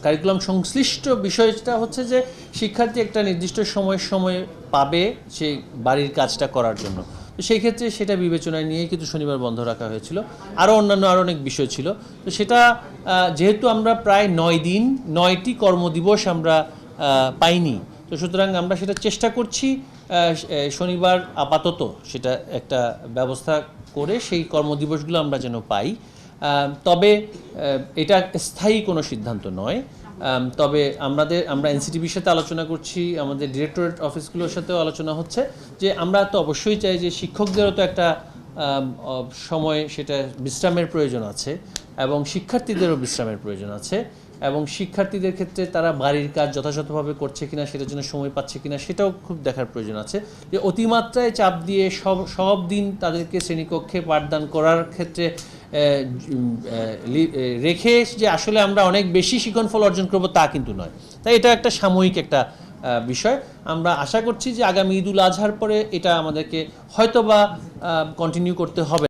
Curriculum সংশ্লিষ্ট বিষয়টা হচ্ছে যে শিক্ষার্থী একটা নির্দিষ্ট সময় সময় পাবে সেই বাড়ির কাজটা করার জন্য। তো সেই ক্ষেত্রে সেটা বিবেচনায় নিয়েই কিন্তু শনিবার বন্ধ রাখা হয়েছিল। আরও অন্যান্য আরও অনেক বিষয় ছিল। তো সেটা যেহেতু আমরা প্রায় নয় দিন, নয়টি কর্মদিবস আমরা পাইনি, তো সুতরাং আমরা সেটা চেষ্টা করছি শনিবার আপাতত সেটা একটা ব্যবস্থা করে সেই কর্মদিবসগুলো আমরা যেন পাই। তবে এটা স্থায়ী কোনো সিদ্ধান্ত নয়। তবে আমাদের, আমরা এনসিটিভির সাথে আলোচনা করছি, আমাদের ডিরেক্টরেট অফিসগুলোর সাথেও আলোচনা হচ্ছে যে আমরা তো অবশ্যই চাই যে শিক্ষকদেরও তো একটা সময় সেটা বিশ্রামের প্রয়োজন আছে এবং শিক্ষার্থীদেরও বিশ্রামের প্রয়োজন আছে এবং শিক্ষার্থীদের ক্ষেত্রে তারা বাড়ির কাজ যথাযথভাবে করছে কিনা, সেটার জন্য সময় পাচ্ছে কিনা, সেটাও খুব দেখার প্রয়োজন আছে। যে অতিমাত্রায় চাপ দিয়ে সব সব দিন তাদেরকে শ্রেণীকক্ষে পাঠদান করার ক্ষেত্রে রেখে যে আসলে আমরা অনেক বেশি শিক্ষণফল অর্জন করব তা কিন্তু নয়। তাই এটা একটা সাময়িক একটা বিষয়। আমরা আশা করছি যে আগামী ঈদুল আজহার পরে এটা আমাদেরকে হয়তোবা কন্টিনিউ করতে হবে।